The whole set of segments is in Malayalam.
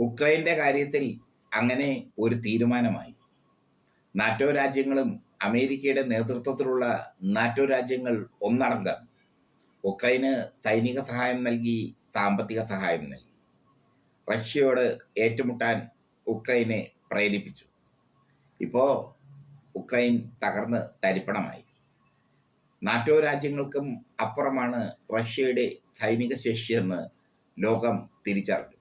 ഉക്രൈന്റെ കാര്യത്തിൽ അങ്ങനെ ഒരു തീരുമാനമായി. നാറ്റോ രാജ്യങ്ങളും അമേരിക്കയുടെ നേതൃത്വത്തിലുള്ള നാറ്റോ രാജ്യങ്ങൾ ഒന്നടങ്കം ഉക്രൈന് സൈനിക സഹായം നൽകി സാമ്പത്തിക സഹായം നൽകി. റഷ്യയോട് ഏറ്റുമുട്ടാൻ ഉക്രൈനെ പ്രേരിപ്പിച്ചു. ഇപ്പോ ഉക്രൈൻ തകർന്ന് തരിപ്പണമായി. നാറ്റോ രാജ്യങ്ങൾക്കും അപ്പുറമാണ് റഷ്യയുടെ സൈനിക ശേഷിയെന്ന് ലോകം തിരിച്ചറിഞ്ഞു.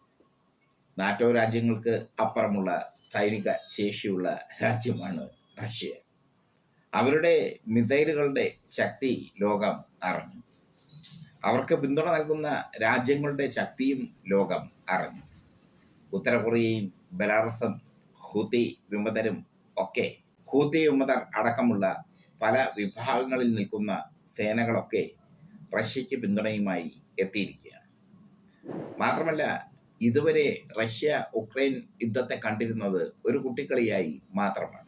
നാറ്റോ രാജ്യങ്ങൾക്ക് അപ്പുറമുള്ള സൈനിക ശേഷിയുള്ള രാജ്യമാണ് റഷ്യ. അവരുടെ മിസൈലുകളുടെ ശക്തി ലോകം അറിഞ്ഞു. അവർക്ക് പിന്തുണ നൽകുന്ന രാജ്യങ്ങളുടെ ശക്തിയും ലോകം അറിഞ്ഞു. ഉത്തര കൊറിയയും ബലാറസും ഹൂത്തി വിമതരും ഒക്കെ ഹൂത്തി വിമതർ അടക്കമുള്ള പല വിഭാഗങ്ങളിൽ നിൽക്കുന്ന സേനകളൊക്കെ റഷ്യക്ക് പിന്തുണയുമായി എത്തിയിരിക്കുകയാണ്. മാത്രമല്ല ഇതുവരെ റഷ്യ ഉക്രൈൻ യുദ്ധത്തെ കണ്ടിരുന്നത് ഒരു കുട്ടിക്കളിയായി മാത്രമാണ്.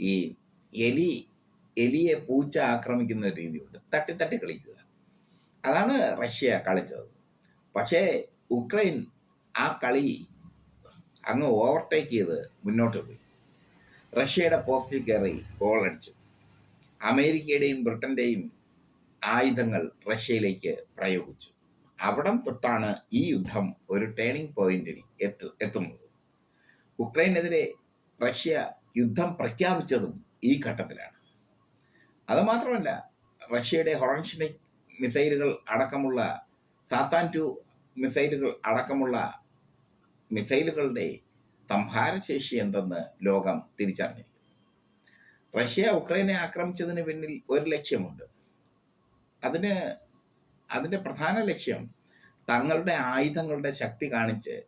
ഈ എലി എലിയെ പൂച്ച ആക്രമിക്കുന്ന രീതിയുണ്ട്. തട്ടി തട്ടി കളിക്കുക. അതാണ് റഷ്യ കളിച്ചത്. പക്ഷേ ഉക്രൈൻ ആ കളി അങ്ങ് ഓവർടേക്ക് ചെയ്ത് മുന്നോട്ട് പോയി. റഷ്യയുടെ പോസ്റ്റിൽ കയറി ഗോൾ അടിച്ചു. അമേരിക്കയുടെയും ബ്രിട്ടന്റെയും ആയുധങ്ങൾ റഷ്യയിലേക്ക് പ്രയോഗിച്ചു. അവിടം തൊട്ടാണ് ഈ യുദ്ധം ഒരു ടേണിംഗ് പോയിന്റിൽ എത്തു എത്തുന്നത്. ഉക്രൈനെതിരെ റഷ്യ യുദ്ധം പ്രഖ്യാപിച്ചതും ഈ ഘട്ടത്തിലാണ്. അതുമാത്രമല്ല റഷ്യയുടെ ഹൊറൻഷിനിക് മിസൈലുകൾ അടക്കമുള്ള സാത്താൻ ടു മിസൈലുകൾ അടക്കമുള്ള മിസൈലുകളുടെ സംഹാരശേഷി എന്തെന്ന് ലോകം തിരിച്ചറിഞ്ഞിരിക്കുന്നു. റഷ്യ ഉക്രൈനെ ആക്രമിച്ചതിന് പിന്നിൽ ഒരു ലക്ഷ്യമുണ്ട്. അതിന് അതിന്റെ പ്രധാന ലക്ഷ്യം തങ്ങളുടെ ആയുധങ്ങളുടെ ശക്തി കാണിച്ച്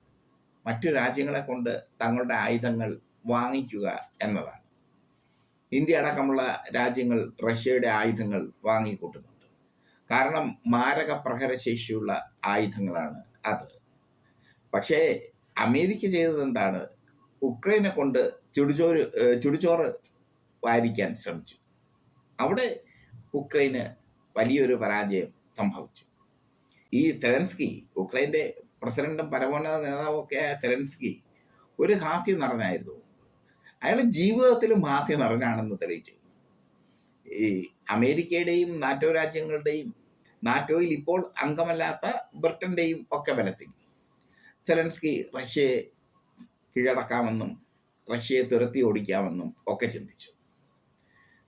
മറ്റു രാജ്യങ്ങളെ കൊണ്ട് തങ്ങളുടെ ആയുധങ്ങൾ വാങ്ങിക്കുക എന്നതാണ്. ഇന്ത്യ അടക്കമുള്ള രാജ്യങ്ങൾ റഷ്യയുടെ ആയുധങ്ങൾ വാങ്ങിക്കൂട്ടുന്നുണ്ട്. കാരണം മാരക പ്രഹരശേഷിയുള്ള ആയുധങ്ങളാണ് അത്. പക്ഷേ അമേരിക്ക ചെയ്തത് എന്താണ്? ഉക്രൈനെ കൊണ്ട് ചുടുചോറ് ചുടുചോറ് വാരിക്കാൻ ശ്രമിച്ചു. അവിടെ ഉക്രൈന് വലിയൊരു പരാജയം സംഭവിച്ചു. ഈ സെലൻസ്കി ഉക്രൈന്റെ പ്രസിഡന്റും പരമോന്നത നേതാവും ഒക്കെ ആയ സെലൻസ്കി ഒരു ഹാസ്യം നടനായിരുന്നു അയാൾ ജീവിതത്തിലും ഹാസ്യം നടനാണെന്ന് തെളിയിച്ചു. ഈ അമേരിക്കയുടെയും നാറ്റോ രാജ്യങ്ങളുടെയും നാറ്റോയിൽ ഇപ്പോൾ അംഗമല്ലാത്ത ബ്രിട്ടന്റെയും ഒക്കെ ബലത്തിൽ. സെലൻസ്കി റഷ്യയെ കീഴടക്കാമെന്നും റഷ്യയെ തുരത്തി ഓടിക്കാമെന്നും ഒക്കെ ചിന്തിച്ചു.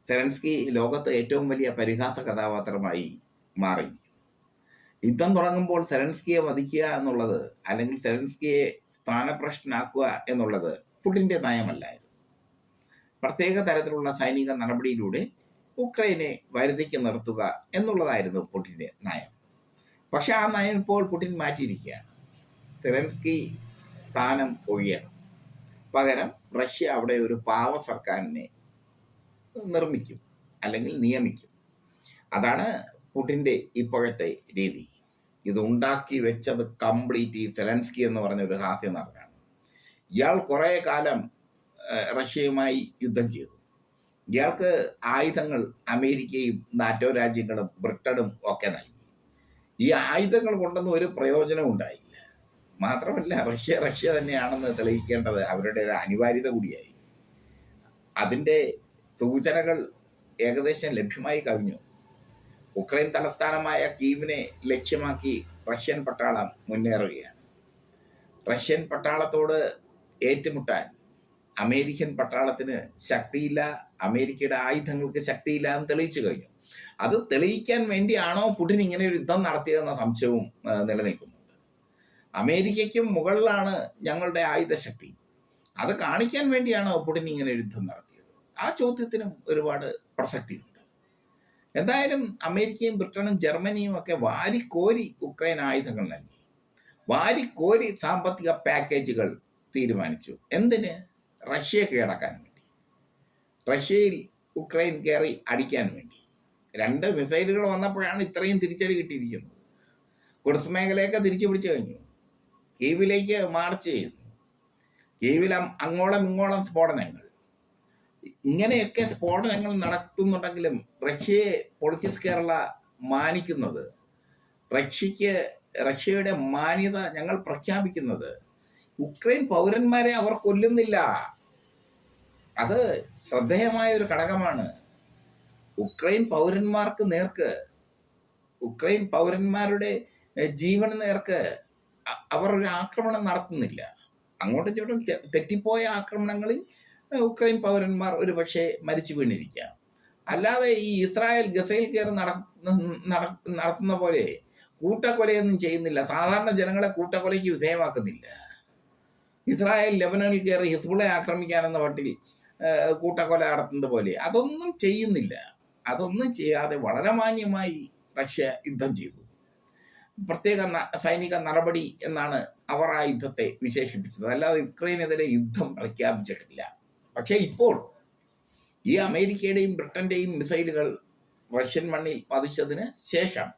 സെലൻസ്കി ലോകത്ത് ഏറ്റവും വലിയ പരിഹാസ കഥാപാത്രമായി മാറി. യുദ്ധം തുടങ്ങുമ്പോൾ സെലൻസ്കിയെ വധിക്കുക എന്നുള്ളത് അല്ലെങ്കിൽ സെലൻസ്കിയെ സ്ഥാനപ്രശ്നാക്കുക എന്നുള്ളത് പുടിന്റെ നയമല്ലായിരുന്നു. പ്രത്യേക തരത്തിലുള്ള സൈനിക നടപടിയിലൂടെ ഉക്രൈനെ വരുതിക്ക് നിർത്തുക എന്നുള്ളതായിരുന്നു പുടിന്റെ നയം. പക്ഷെ ആ നയം ഇപ്പോൾ പുടിൻ മാറ്റിയിരിക്കുകയാണ്. സെലൻസ്കി സ്ഥാനം ഒഴിയണം. പകരം റഷ്യ അവിടെ ഒരു പാവ സർക്കാരിനെ നിർമ്മിക്കും അല്ലെങ്കിൽ നിയമിക്കും. അതാണ് പുടിന്റെ ഇപ്പോഴത്തെ രീതി. ഇത് ഉണ്ടാക്കി വെച്ചത് കംപ്ലീറ്റ് ഈ സെലൻസ്കി എന്ന് പറഞ്ഞ ഒരു ഹാസ്യ നടനാണ്. ഇയാൾ കുറെ കാലം റഷ്യയുമായി യുദ്ധം ചെയ്തു. ഇയാൾക്ക് ആയുധങ്ങൾ അമേരിക്കയും നാറ്റോ രാജ്യങ്ങളും ബ്രിട്ടനും ഒക്കെ നൽകി. ഈ ആയുധങ്ങൾ കൊണ്ടൊന്നും ഒരു പ്രയോജനം ഉണ്ടായില്ല. മാത്രമല്ല റഷ്യ റഷ്യ തന്നെയാണെന്ന് തെളിയിക്കേണ്ടത് അവരുടെ ഒരു അനിവാര്യത കൂടിയായി. അതിന്റെ സൂചനകൾ ഏകദേശം ലഭ്യമായി കഴിഞ്ഞു. ഉക്രൈൻ തലസ്ഥാനമായ കീവിനെ ലക്ഷ്യമാക്കി റഷ്യൻ പട്ടാളം മുന്നേറുകയാണ്. റഷ്യൻ പട്ടാളത്തോട് ഏറ്റുമുട്ടാൻ അമേരിക്കൻ പട്ടാളത്തിന് ശക്തിയില്ല അമേരിക്കയുടെ ആയുധങ്ങൾക്ക് ശക്തിയില്ല എന്ന് തെളിയിച്ചു കഴിഞ്ഞു. അത് തെളിയിക്കാൻ വേണ്ടിയാണോ പുടിൻ ഇങ്ങനെ ഒരു യുദ്ധം നടത്തിയതെന്ന സംശയവും നിലനിൽക്കുന്നുണ്ട്. അമേരിക്കയ്ക്കും മുകളിലാണ് ഞങ്ങളുടെ ആയുധശക്തി. അത് കാണിക്കാൻ വേണ്ടിയാണോ പുടിൻ ഇങ്ങനെ ഒരു യുദ്ധം നടത്തിയത്? ആ ചോദ്യത്തിനും ഒരുപാട് പ്രസക്തിയുണ്ട്. എന്തായാലും അമേരിക്കയും ബ്രിട്ടനും ജർമ്മനിയും ഒക്കെ വാരിക്കോരി ഉക്രൈൻ ആയുധങ്ങൾ നൽകി. വാരിക്കോരി സാമ്പത്തിക പാക്കേജുകൾ തീരുമാനിച്ചു. എന്തിന്? റഷ്യയെ കീഴടക്കാൻ വേണ്ടി. റഷ്യയിൽ ഉക്രൈൻ കയറി അടിക്കാൻ വേണ്ടി. രണ്ട് മിസൈലുകൾ വന്നപ്പോഴാണ് ഇത്രയും തിരിച്ചടി കിട്ടിയിരിക്കുന്നത്. കുർസ് മേഖലയൊക്കെ തിരിച്ചു പിടിച്ചു കഴിഞ്ഞു. കീവിലേക്ക് മാർച്ച് ചെയ്യുന്നു. കീവിലം അങ്ങോളം ഇങ്ങോളം സ്ഫോടനങ്ങൾ. ഇങ്ങനെയൊക്കെ സ്ഫോടനങ്ങൾ നടത്തുന്നുണ്ടെങ്കിലും റഷ്യയെ പൊളിറ്റിക്സ് കേരള മാനിക്കുന്നത് റഷ്യക്ക് റഷ്യയുടെ മാന്യത ഞങ്ങൾ പ്രഖ്യാപിക്കുന്നത്. ഉക്രൈൻ പൗരന്മാരെ അവർ കൊല്ലുന്നില്ല. അത് ശ്രദ്ധേയമായ ഒരു ഘടകമാണ്. ഉക്രൈൻ പൗരന്മാർക്ക് നേർക്ക് ഉക്രൈൻ പൗരന്മാരുടെ ജീവൻ നേർക്ക് അവർ ഒരു ആക്രമണം നടത്തുന്നില്ല. അങ്ങോട്ടും ഇങ്ങോട്ടും തെറ്റിപ്പോയ ആക്രമണങ്ങളിൽ ഉക്രൈൻ പൗരന്മാർ ഒരു പക്ഷേ മരിച്ചു വീണിരിക്കാം. അല്ലാതെ ഈ ഇസ്രായേൽ ഗസയിൽ കയറി നട- നട- നടത്തുന്ന പോലെ കൂട്ടക്കൊലയൊന്നും ചെയ്യുന്നില്ല. സാധാരണ ജനങ്ങളെ കൂട്ടക്കൊലയ്ക്ക് വിധേയമാക്കുന്നില്ല. ഇസ്രായേൽ ലെബനനിൽ കയറി ഹിസ്ബുളെ ആക്രമിക്കാനെന്ന വട്ടിൽ കൂട്ടക്കൊല നടത്തുന്നത് പോലെ അതൊന്നും ചെയ്യുന്നില്ല. അതൊന്നും ചെയ്യാതെ വളരെ മാന്യമായി റഷ്യ യുദ്ധം ചെയ്തു. പ്രത്യേക സൈനിക നടപടി എന്നാണ് അവർ ആ യുദ്ധത്തെ വിശേഷിപ്പിച്ചത്. അല്ലാതെ യുക്രൈനെതിരെ യുദ്ധം പ്രഖ്യാപിച്ചിട്ടില്ല. പക്ഷേ ഇപ്പോൾ ഈ അമേരിക്കയുടെയും ബ്രിട്ടന്റെയും മിസൈലുകൾ റഷ്യൻ മണ്ണിൽ പതിച്ചതിന് ശേഷം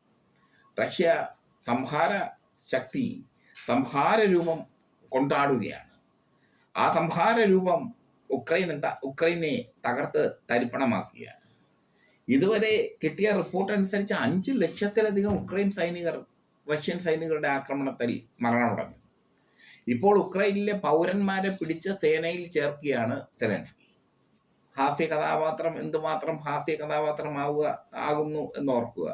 റഷ്യ സംഹാര ശക്തി സംഹാര രൂപം കൊണ്ടാടുകയാണ്. ആ സംഹാര രൂപം ഉക്രൈൻ ഉക്രൈനെ തകർത്ത് തരിപ്പണമാക്കുകയാണ്. ഇതുവരെ കിട്ടിയ റിപ്പോർട്ട് അനുസരിച്ച് അഞ്ച് ലക്ഷത്തിലധികം ഉക്രൈൻ സൈനികർ റഷ്യൻ സൈനികരുടെ ആക്രമണത്തിൽ മരണമടഞ്ഞു. ഇപ്പോൾ ഉക്രൈനിലെ പൗരന്മാരെ പിടിച്ച് സേനയിൽ ചേർക്കുകയാണ് സെലൻസ്കി. ഹാസ്യ കഥാപാത്രം എന്തുമാത്രം ഹാസ്യ കഥാപാത്രമാവുക ആകുന്നു എന്ന് ഓർക്കുക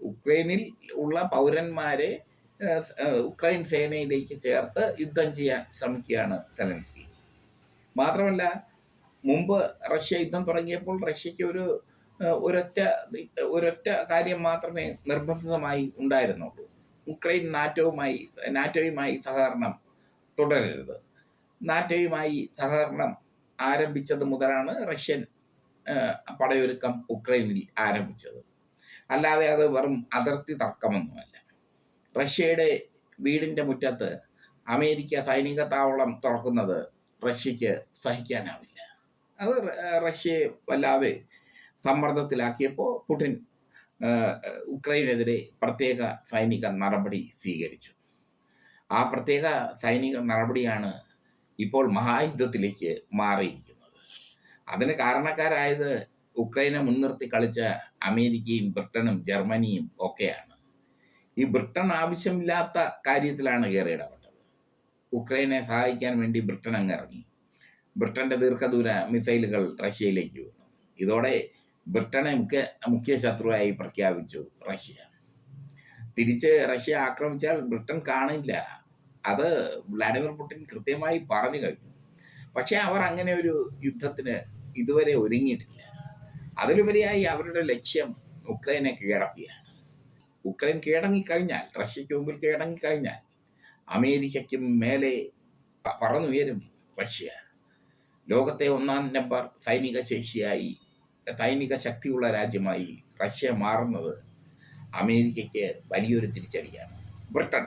ഉക്രൈനിൽ ഉള്ള പൗരന്മാരെ ഉക്രൈൻ സേനയിലേക്ക് ചേർത്ത് യുദ്ധം ചെയ്യാൻ ശ്രമിക്കുകയാണ് സെലൻസ്കി. മാത്രമല്ല മുമ്പ് റഷ്യ യുദ്ധം തുടങ്ങിയപ്പോൾ റഷ്യക്ക് ഒരു ഒരൊറ്റ ഒരൊറ്റ കാര്യം മാത്രമേ നിർബന്ധിതമായി ഉണ്ടായിരുന്നുള്ളൂ. ഉക്രൈൻ നാറ്റോവുമായി നാറ്റോയുമായി സഹകരണം തുടരരുത്. നാറ്റോയുമായി സഹകരണം ആരംഭിച്ചത് മുതലാണ് റഷ്യൻ പടയൊരുക്കം ഉക്രൈനിൽ ആരംഭിച്ചത്. അല്ലാതെ അത് വെറും അതിർത്തി തർക്കമൊന്നുമല്ല. റഷ്യയുടെ വീടിന്റെ മുറ്റത്ത് അമേരിക്ക സൈനിക താവളം തുറക്കുന്നത് റഷ്യക്ക് സഹിക്കാനാവില്ല. അത് റഷ്യയെ വല്ലാതെ സമ്മർദ്ദത്തിലാക്കിയപ്പോൾ പുടിൻ ഉക്രൈനെതിരെ പ്രത്യേക സൈനിക നടപടി സ്വീകരിച്ചു. ആ പ്രത്യേക സൈനിക നടപടിയാണ് ഇപ്പോൾ മഹായുദ്ധത്തിലേക്ക് മാറിയിരിക്കുന്നത്. അതിന് കാരണക്കാരായത് ഉക്രൈനെ മുൻനിർത്തി കളിച്ച അമേരിക്കയും ബ്രിട്ടനും ജർമ്മനിയും ഒക്കെയാണ്. ഈ ബ്രിട്ടൻ ആവശ്യമില്ലാത്ത കാര്യത്തിലാണ് കയറി ഇടപെട്ടത് ഉക്രൈനെ സഹായിക്കാൻ വേണ്ടി ബ്രിട്ടൻ അങ്ങ് ഇറങ്ങി. ബ്രിട്ടന്റെ ദീർഘദൂര മിസൈലുകൾ റഷ്യയിലേക്ക് വന്നു ഇതോടെ ബ്രിട്ടനെ മുഖ്യ മുഖ്യ ശത്രുവായി പ്രഖ്യാപിച്ചു റഷ്യ. തിരിച്ച് റഷ്യ ആക്രമിച്ചാൽ ബ്രിട്ടൻ കാണില്ല. അത് വ്ളാഡിമിർ പുടിൻ കൃത്യമായി പറഞ്ഞു കഴിഞ്ഞു. പക്ഷെ അവർ അങ്ങനെ ഒരു യുദ്ധത്തിന് ഇതുവരെ ഒരുങ്ങിയിട്ടില്ല. അതിലുപരിയായി അവരുടെ ലക്ഷ്യം ഉക്രൈനെ കീഴടക്കുകയാണ്. ഉക്രൈൻ കീഴടങ്ങിക്കഴിഞ്ഞാൽ റഷ്യയ്ക്ക് മുമ്പിൽ കീഴടങ്ങിക്കഴിഞ്ഞാൽ അമേരിക്കയ്ക്കും മേലെ പറന്നുയരും റഷ്യ. ലോകത്തെ ഒന്നാം നമ്പർ സൈനിക ശേഷിയായി സൈനിക ശക്തിയുള്ള രാജ്യമായി റഷ്യ മാറുന്നത് അമേരിക്കയ്ക്ക് വലിയൊരു തിരിച്ചടിയാണ്. ബ്രിട്ടൻ.